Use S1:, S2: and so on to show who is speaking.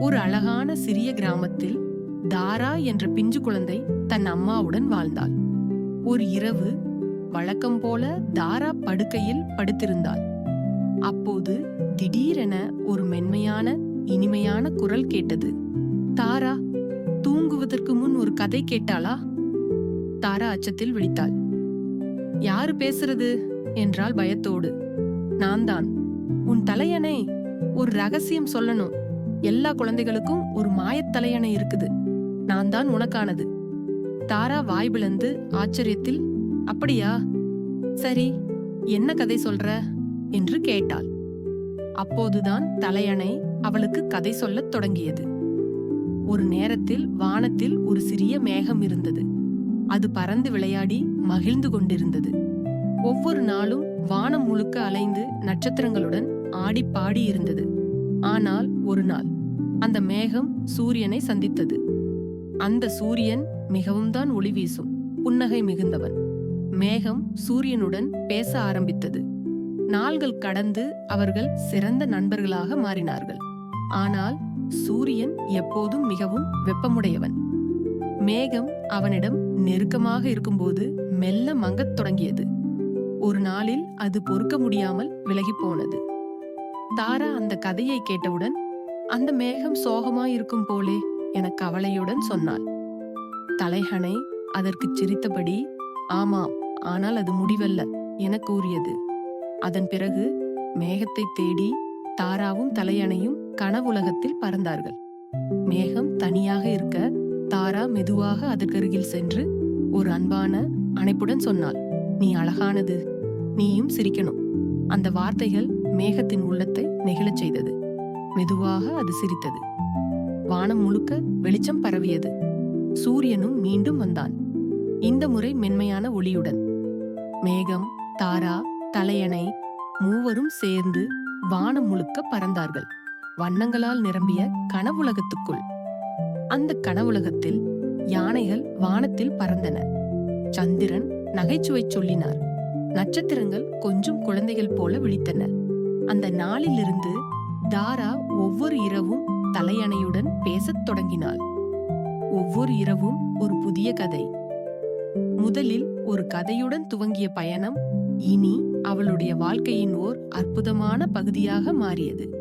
S1: ஒரு அழகான சிறிய கிராமத்தில் தாரா என்ற பிஞ்சு குழந்தை தன் அம்மாவுடன் வாழ்ந்தாள். ஒரு இரவு வழக்கம் போல தாரா படுக்கையில் படுத்திருந்தாள். அப்போது திடீரென ஒரு மென்மையான இனிமையான குரல் கேட்டது. தாரா தூங்குவதற்கு முன் ஒரு கதை கேட்டாளா? தாரா அச்சத்தில் விழித்தாள். யாரு பேசுறது? என்றால் பயத்தோடு. நான் தான் உன் தலையணை ஒரு ரகசியம் சொல்லணும். எல்லா குழந்தைகளுக்கும் ஒரு மாயத்தலையணை இருக்குது. நான் தான் உனக்கானது. தாரா வாய் பிளந்து ஆச்சரியத்தில் அப்படியா? சரி என்ன கதை சொல்ற? என்று கேட்டாள். அப்போதுதான் தலையணை அவளுக்கு கதை சொல்லத் தொடங்கியது. ஒரு நேரத்தில் வானத்தில் ஒரு சிறிய மேகம் இருந்தது. அது பறந்து விளையாடி மகிழ்ந்து கொண்டிருந்தது. ஒவ்வொரு நாளும் வானம் முழுக்க அலைந்து நட்சத்திரங்களுடன் ஆடி பாடி இருந்தது. ஆனால் ஒரு நாள் அந்த மேகம் சூரியனை சந்தித்தது. அந்த சூரியன் மிகவும் தான் ஒளி வீசும் புன்னகை மிகுந்தவன். மேகம் சூரியனுடன் பேச ஆரம்பித்தது. நாள்கள் கடந்து அவர்கள் சிறந்த நண்பர்களாக மாறினார்கள். ஆனால் சூரியன் எப்போதும் மிகவும் வெப்பமுடையவன். மேகம் அவனிடம் நெருக்கமாக இருக்கும்போது மெல்ல மங்கத் தொடங்கியது. ஒரு நாளில் அது பொறுக்க முடியாமல் விலகிப் போனது. தாரா அந்த கதையை கேட்டவுடன் அந்த மேகம் சோகமாயிருக்கும் போலே என கவலையுடன் சொன்னாள். தலைஹனை அதற்கு சிரித்தபடி ஆமாம் ஆனால் அது முடிவல்ல என கூறியது. அதன் பிறகு மேகத்தை தேடி தாராவும் தலையணையும் கனவுலகத்தில் பறந்தார்கள். மேகம் தனியாக இருக்க தாரா மெதுவாக அதற்கருகில் சென்று ஒரு அன்பான அணைப்புடன் சொன்னாள். நீ அழகானது நீயும் சிரிக்கணும். அந்த வார்த்தைகள் மேகத்தின் உள்ளத்தை நெகிழச் செய்தது. மெதுவாக அது சிரித்தது. வானம் முழுக்க வெளிச்சம் பரவியது. சூரியனும் மீண்டும் வந்தான். இந்த முறை மென்மையான ஒளியுடன். மேகம் தாரா தலையணை மூவரும் சேர்ந்து வானம் முழுக்க பறந்தார்கள். வண்ணங்களால் நிரம்பிய கனவுலகத்துக்குள். அந்த கனவுலகத்தில் யானைகள் வானத்தில் பறந்தன. சந்திரன் நகைச்சுவை சொல்லினார். நட்சத்திரங்கள் கொஞ்சம் குழந்தைகள் போல விழித்தன. அந்த நாளிலிருந்து தாரா ஒவ்வொரு இரவும் தலையணையுடன் பேசத் தொடங்கினாள். ஒவ்வொரு இரவும் ஒரு புதிய கதை. முதலில் ஒரு கதையுடன் துவங்கிய பயணம் இனி அவளுடைய வாழ்க்கையின் ஓர் அற்புதமான பகுதியாக மாறியது.